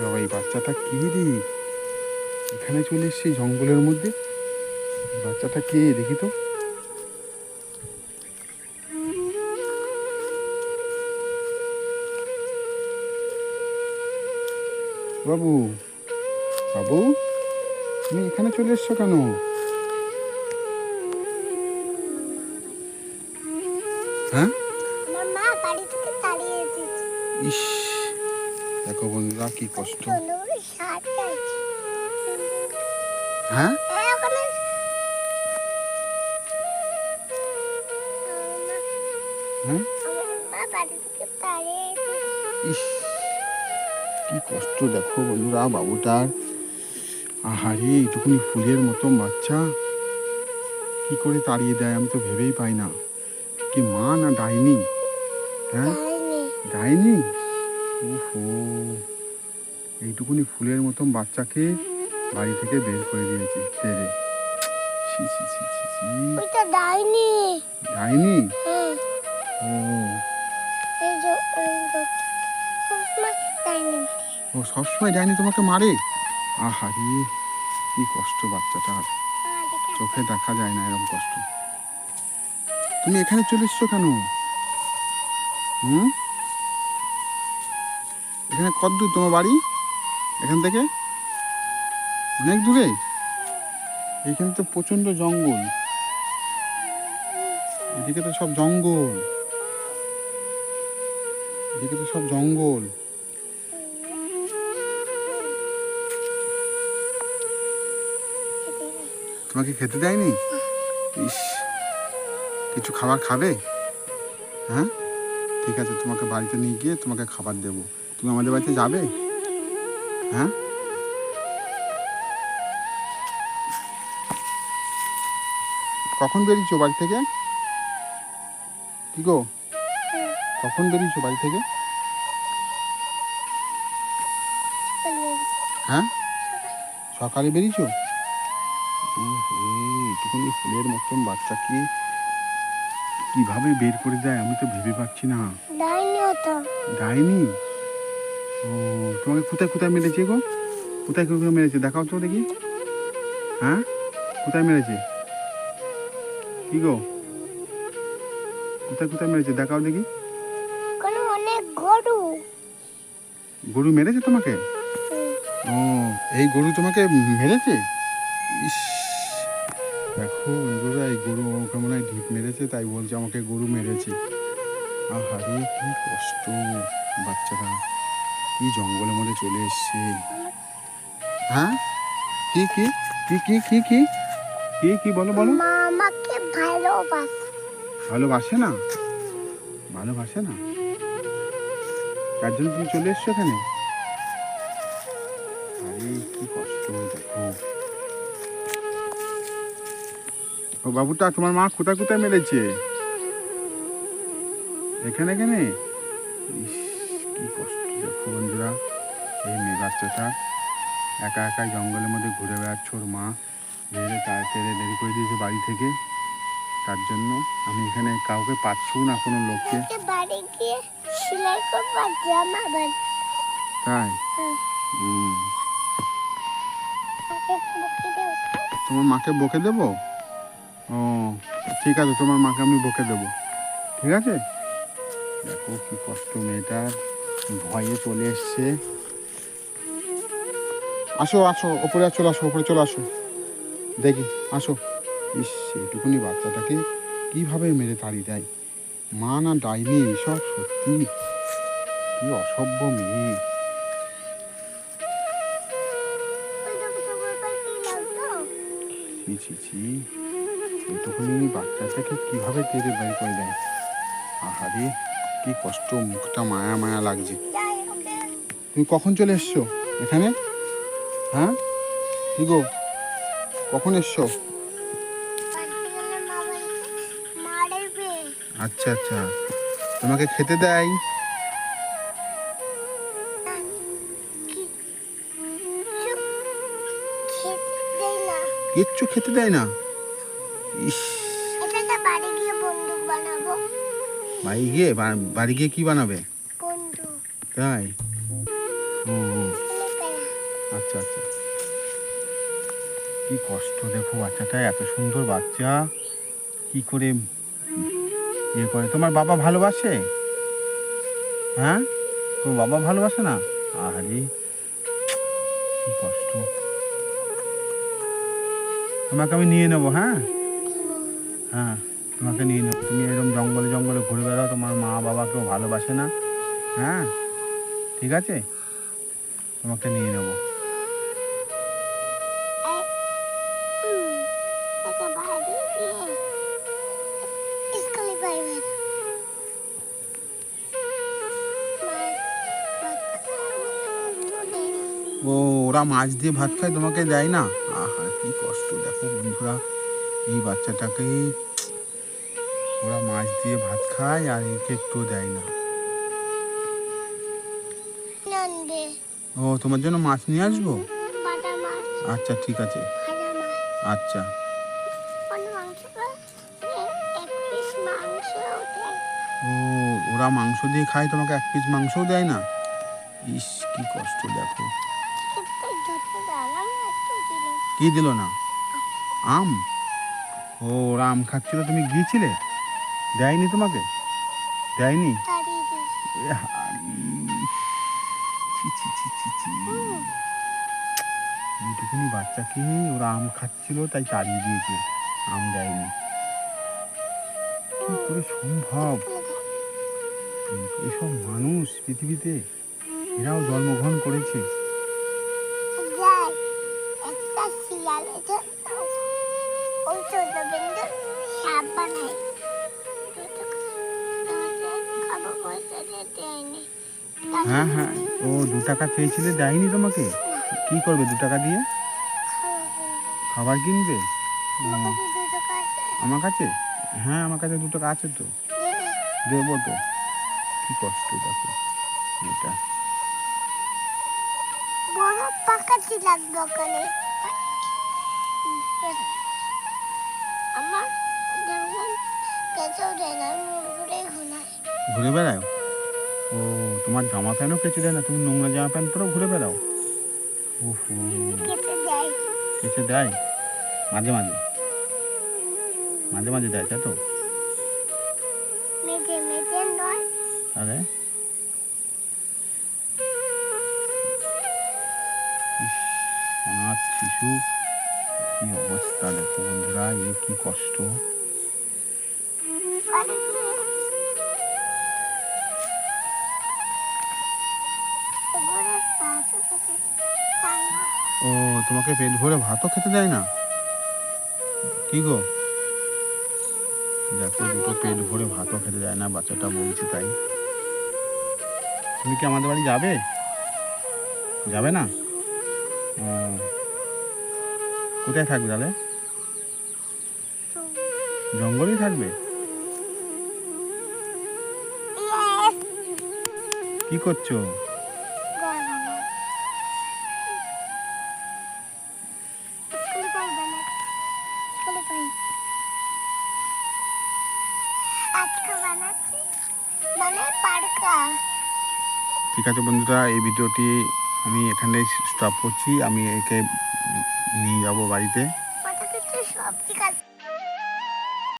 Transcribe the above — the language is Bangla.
বাবা এই বাচ্চাটা কে রে? এখানে চলে এসছে জঙ্গলের মধ্যে? বাচ্চাটা কে? দেখি তো। বাবু বাবু তুমি এখানে চলে এসছো কেন? হ্যাঁ? ইস দেখো বন্ধুরা কি কষ্ট। হ্যাঁ? ইস কি কষ্ট দেখো বন্ধুরা বাবুটার। আহারে এইটুকুনি ফুলের মতো বাচ্চা। কি করে তাড়িয়ে দেয় আমি তো ভেবেই পাই না। কি মা না ডাইনি? হ্যাঁ? ডাইনি? এইটুকুনি ফুলের মতন বাচ্চাকে বাড়ি থেকে বের করে দিয়েছে তেরে ছি ছি ছি ছি ছি। ওইটা ডাইনি। ডাইনি? হ্যাঁ। ও। ও সবসময় ডাইনি তোমাকে মারে? আহারে কি কষ্ট বাচ্চাটার চোখে দেখা যায় না এরকম কষ্ট। তুমি এখানে চলে এসছো কেন? হুম? এখানে কত দূর? তোমার বাড়ি? এখান থেকে? অনেক দূরে? এখানে তো প্রচণ্ড জঙ্গল। এদিকে তো সব জঙ্গল। এদিকে তো সব জঙ্গল। তোমাকে খেতে দেয়নি? ইস, কিছু খাবার খাবে? হ্যাঁ? ঠিক আছে, তোমাকে বাড়িতে নিয়ে গিয়ে তোমাকে খাবার দেবো। তুমি আমাদের বাড়িতে যাবে? হ্যাঁ? কখন বেরিয়েছো বাড়ি থেকে? কি গো? কখন বেরিয়েছো বাড়ি থেকে? হ্যাঁ? সকালে বেরিয়েছো? এটুকুনি ফুলের মতন বাচ্চাকে কীভাবে বের করে দেয় আমি তো ভেবে পাচ্ছি না। ডাইনি ডাইনি? ও তোমাকে কোথায় কোথায় মেরেছে গো? কোথায় কোথায় মেরেছে? দেখাও তো দেখি। হ্যাঁ? কোথায় মেরেছে? কি গো? কোথায় কোথায় মেরেছে? দেখাও দেখি। অনেক গরু। গরু মেরেছে তোমাকে? ও এই গরু তোমাকে মেরেছে? ইস দেখো বন্ধুরা এই গরু আমাকে মনে হয় ঢিপ মেরেছে তাই বলছে আমাকে গরু মেরেছে। আহারে কি কষ্ট বাচ্চারা। কি জঙ্গলের মধ্যে চলে এসছে? হ্যাঁ? কি কি কি কি কি কি? কি কি বলো বলো। মা আমাকে ভালোবাসে। ভালোবাসে না? ভালোবাসে না? তার জন্য তুমি চলে এসছো এখানে আরে কি কষ্ট দেখো। ও বাবুটা তোমার মা কোথায় কোথায় মেরেছে? এখানে এখানে? ইস কি কষ্ট। বন্ধুরা এই বাচ্চাটা একা একা জঙ্গলের মধ্যে ঘুরে বেড়াচ্ছে ওর মা। রেলে তেরে দেরি করে দিয়েছে বাড়ি থেকে। তার জন্য আমি এখানে কাউকে পাচ্ছিও না কোনো লোককে। বাড়ি গিয়ে সেলাই জামা তাই? তোমার মাকে বকে দেবো? ও ঠিক আছে তোমার মাকে আমি বকে দেবো। ঠিক আছে? দেখো কি কষ্ট মেয়েটার। ভয়ে চলে এসছে। আসো আসো, ওপরে চলে আসো, ওপরে চলে আসো। দেখি, আসো। ইস, এইটুকুনি বাচ্চাটাকে কীভাবে মেরে তাড়িয়ে দেয়? মা না ডাইনি সব সত্যি কি অসভ্য মেয়ে। ছি বাচ্চাটাকে কীভাবে তেরে বের করে দেয়? আহারে। কি কষ্ট, মুখটা মায়া মায়া লাগছে। তুমি কখন চলে এসছো? এখানে? হ্যাঁ? কি গো? কখন এসছো? আচ্ছা আচ্ছা। তোমাকে খেতে দেয়। কিচ্ছু খেতে দেয় না। ইস। বাড়ি গিয়ে বাড়ি গিয়ে কি বানাবে? তাই? ও আচ্ছা আচ্ছা। কি কষ্ট দেখো বাচ্চাটা এত সুন্দর বাচ্চা। কি করে ইয়ে করে? তোমার বাবা ভালোবাসে? হ্যাঁ? তোমার বাবা ভালোবাসে না? আরে কি কষ্ট। তোমাকে আমি নিয়ে নেব হ্যাঁ? হ্যাঁ। তোমাকে নিয়ে নেব। তুমি এরকম জঙ্গলে জঙ্গলে ঘুরে বেড়াও, তোমার মা বাবা কেউ ভালোবাসে না। হ্যাঁ? ঠিক আছে? তোমাকে নিয়ে নেব। ও, ওরা মাছ দিয়ে ভাত খায়, তোমাকে দেয় না? আহা, কি কষ্ট। দেখো বন্ধুরা, এই বাচ্চাটাকে ওরা মাছ দিয়ে ভাত খায় আর একে একটু দেয় না। ও তোমার জন্য মাছ নিয়ে আসব? আচ্ছা ঠিক আছে। আচ্ছা। ও ওরা মাংস দিয়ে খায় তোমাকে এক পিস মাংসও দেয় না? ইস কি কষ্ট দেখো। কি দিল না? আম? ও ওরা আম খাচ্ছিল তুমি গিয়েছিলে? দেয়নি তোমাকে দেয়নি। এইটুকুনি বাচ্চাকে ওরা আম খাচ্ছিল তাই তাড়িয়ে দিয়েছে আম দেয়নি কি করে সম্ভব এসব মানুষ পৃথিবীতে এরাও জন্মগ্রহণ করেছে হ্যাঁ হ্যাঁ। ও দু টাকা চেয়েছিলে দেয়নি তোমাকে? কি করবে দু টাকা দিয়ে? খাবার কিনবে? আমার কাছে? হ্যাঁ আমার কাছে দু টাকা আছে তো। দেবো তো। কি কষ্ট দেখো। এটা। ঘুরে বেড়াও ও তোমার জামা প্যান্টও কেচে দেয় না? তুমি নোংরা জামা প্যান্ট পরেও ঘুরে বেড়াও। ওহো। কেচে দেয়? মাঝে মাঝে। মাঝে মাঝে দেয় তাই তো? আরে? অনাথ শিশু। কি অবস্থা দেখো বন্ধুরা এ কি কষ্ট। তোমাকে পেট ভরে ভাতও খেতে দেয় না? কি গো? দেখো দুটো পেট ভরে ভাতও খেতে দেয় না বাচ্চাটা বলছে তাই। তুমি কি আমাদের বাড়ি যাবে? যাবে না? কোথায় থাকবে তাহলে? জঙ্গলেই থাকবে! কি করছ? বানাচ্ছি। মানে ঠিক আছে বন্ধুরা এই ভিডিওটি আমি এখানে স্টপ করছি। আমি একে নিয়ে যাব বাড়িতে।